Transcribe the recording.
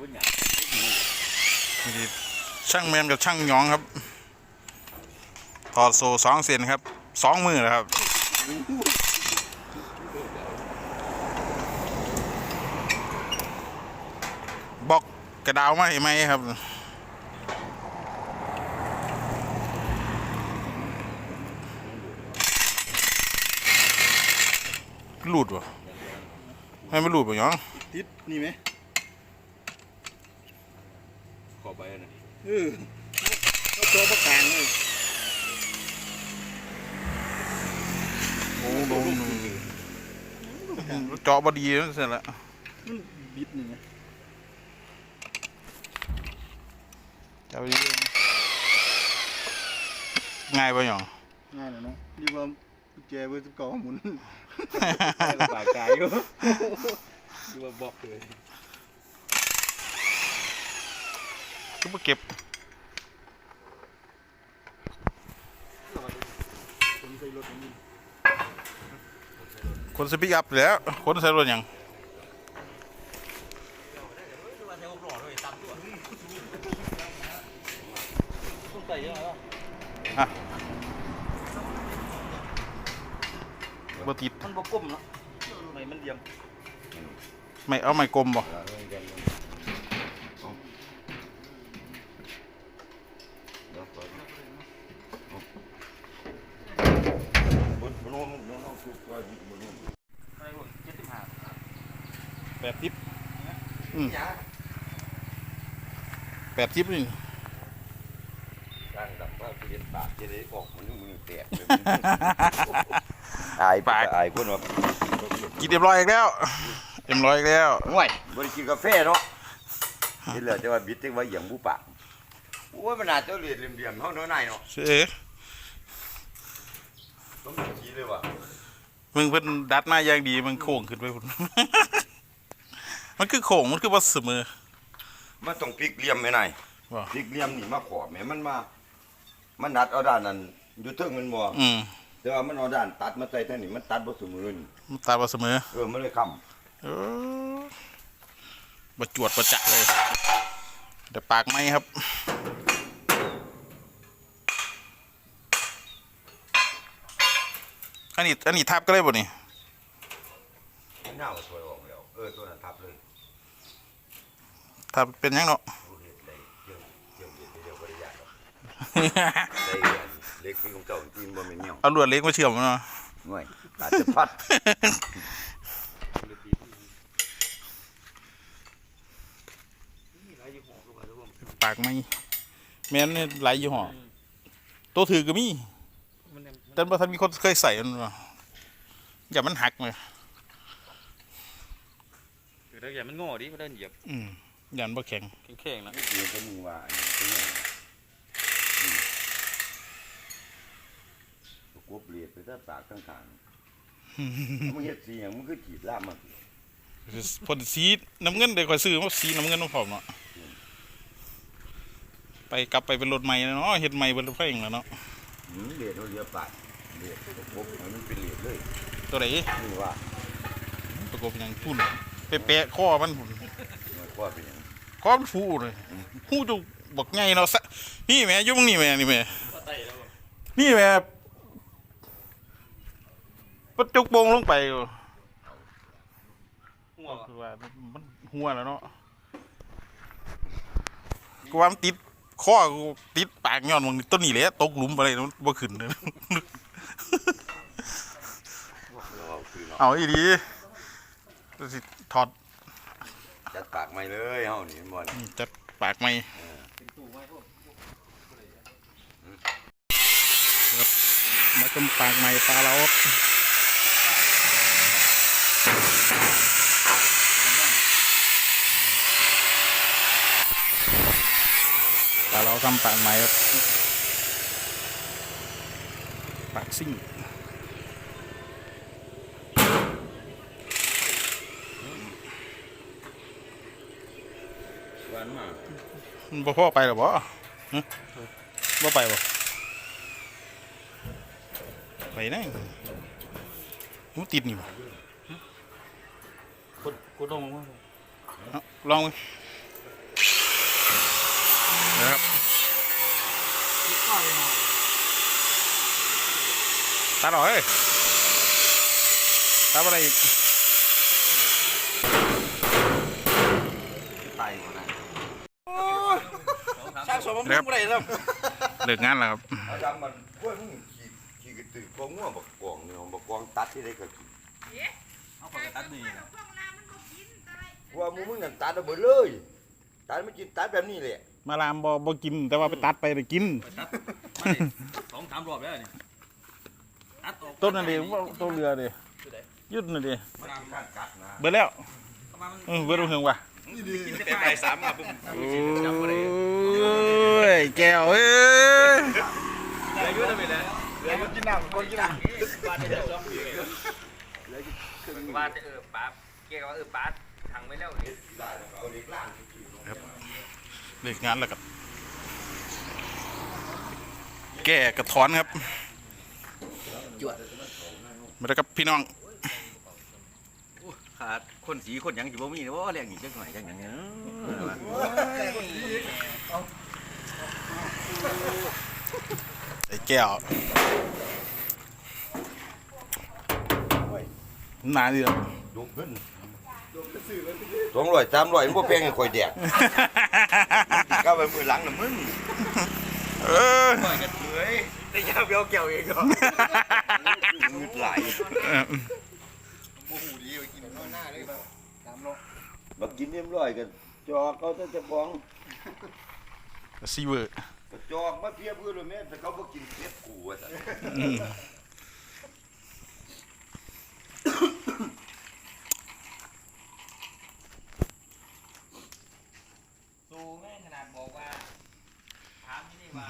บุญหยังนี่ช่างแมนกับช่างหยองครับถอดโซ่สองเซนครับสองมือนะครับบอกกระดาวมาเห็นไหมครับหลุดวะให้มันหลุดวะหยองติดนี่ไหม ขอไปนะเออเอาตัวประกลางเลยโอ้ลงเจาะบดีนั่นเสร็จแล้วมันบิดนี่ไหมเจาะบดีง่ายปะหยองง่ายเลยเนาะดีกว่ากุญแจเบอร์สิบเก้าหมุนปากกายอยู่ดูว่าบอกเลย ก็มาเก็บผมใส่รถอันนี้คนสปิกอัพแล้วคนใส่รถหยังต้องใส่ยังไงวะอะบ่ติดมันบกก้มเนาะไม่มันเดียมไม่เอาไม่กลมบ่ ไม่รู้เจ็ดสิบห้า แปดทิปอืมแปดทิปนี่ตั้งดับว่าเรียนปากจะได้ออกมันมือแตกเลยอายปากอายคนว่ากินเรียบร้อยอีกแล้วเรียบร้อยอีกแล้วห่วยบริกินกาแฟเนาะที่เหลือจะว่าบิดจังว่าอย่างบูปากโอ้ยมันอาจจะเรียนเหลี่ยมๆเท่าน้อยหน่อยเนาะเสือต้องชี้เลยว่ะ มึงเพิ่นดัดมาอย่างดีมันโค้งขึ้นไปพุ่น มันคือโค้งมันคือว่าเสมอมันต้องพลิกเหลี่ยมไหมนายว่า พลิกเหลี่ยมนี่มาขอบแม่มันมา มันนัดเอาด้านนั้นอยู่เทิงมันบ่อืมแต่ว่ามันเอาด้านตัดมาใส่ทางนี้มันตัดบ่เสมอนี่มันตายว่าเสมอเออมันเลยค้ำเออประจวดประจะเลยเดี๋ยวปากไหมครับ อันนี้อันนี้ทับก็ได้บ่นี่มันน่าว่าสวยออกแล้วเออตัวนั้นทับเลยทับเป็นหยังเนาะผู้เฮ็ดได้เกี่ยวเกี่ยวเฮ็ดได้เดียวบ่ได้ยากหรอกได้เรียนเล็กมีของเจ้าจริงบ่แม่นเหนียวเอาลวดเล็กมาเชื่อมมันเนาะห่วยอาจจะพัดปากไหมแม่นเนี่ยหลายยี่ห้อตัวถือก็มีมันเนี่ย แต่บ่ทันมีคนเคยใส่มันว่าอย่ามันหักเลยคือถ้าอย่างมันโง่ดิมันเดินเหยียบอืมยันบ่แข็งแข็งๆนะนี่คือก็มึงว่าอันนี้เป็นไงอืมกบเลียดไปซะปากข้างๆมึงเฮ็ดสิหยังมึงคือจีบล่ามมาสิพอสีน้ำเงินเดี๋ยวคอยซื้อมาสีน้ำเงินมาพร้อมเนาะไปกลับไปเป็นรถใหม่แล้วเนาะเฮ็ดใหม่เป็นรถไฟเองแล้วเนาะหืมเลียดเอา เลียดปากเลียดกบให้มันเป็นเลียดเลยตัวไหนนี่ว่าประกบอย่างพุ่นเป๊ะๆข้อมันพุ่นมันว่าเป็นหยังข้อมันฟูเลยหูจุกบักใหญ่เนาะสะนี่แม่อยุ่มึงนี่แม่นี่แม่นี่แม่ปัดจุกโปงลงไปอยู่หัวคือว่ามันหัวแล้วเนาะกูว่ามันติดข้อกูติดปากย้อนมึงต้นนี่แหละตกหลุมอะไรมันบ่ขึ้นเลย เราคือเนาะเอาอีดีสิถอดจัดปากไม่เลยเฮานี่มันบ่นี่จัดปากไม่ครับมาจมปากใหม่ปลาเราครับปลาเราทำปากใหม่ครับปากซิ่ง หวานมากมันบ่พ่อไปหรอบ่ฮะบ่ไปบ่ไปนะมันติดนี่บ่กูกูลงมาเอาลองนะครับตัดหรอเฮ้ยตัดอะไรอีก ไตหมดนะ ช่างสมบูรณ์ไม่ได้แล้วเลิกงานแล้วครับเอาดำมันกล้วยมึงขี่ขี่กระตือก็ง่วงบักกวางเนี่ยบักกวางตัดที่ได้ก็กินเอาไปตัดนี่นะว่ามึงมึงนั่นตัดเอาไปเลยตัดไม่กินตัดแบบนี้แหละมาลามบอบกิน แต่ว่าไปตัดไปได้กินตัดสองสามรอบแล้วนี่ตัดออกต้นนั่นดิต้นเรือดิยุดนั่นดิมันกินการกัดนะเบิดแล้วประมาณมันเออเบิดลงเฮงว่ะ กินแต่ไปสามอะผมโอ้ยแก้วเอ้ยได้เยอะเลยเลยเดี๋ยวกินน้ำคนกินน้ว่าจะสองปีว่าจะเออป๊าเกี่ยวกับเออป๊าทางไม่แล้วนี่เอาเด็กล่างเลิกงานแล้วกับแก้กระท้อนครับมาแล้วครับพี่น้อง ขาดคนสีคนยังอยู่บ่มีนะว่าเรียกหนีจังหน่อยจังอย่างเงี้ยไอ้แก้วนานดีครับดุขึ้นสองร้อยสามร้อยมันบ่แพงให้ข่อยแดกก็ไปมือหลังน่ะมึงเออต่อยกันเฮ้ยได้ยาเบี้ยวเกี่ยวเองเหรอมึงไหลายำโอ้ โหดีไปกินน้อยหน้าเลยแบบตามโลกมากินเรียบร้อยกัน จอกเขาจะจะฟ้องซีเวอร์จอกมาเพียบเพื่อนเลยแม่แต่เขาบ่กินเผ็ดกูว่าซั่นสู้แม่ขนาดบอกว่า ถามที่นี่ว่า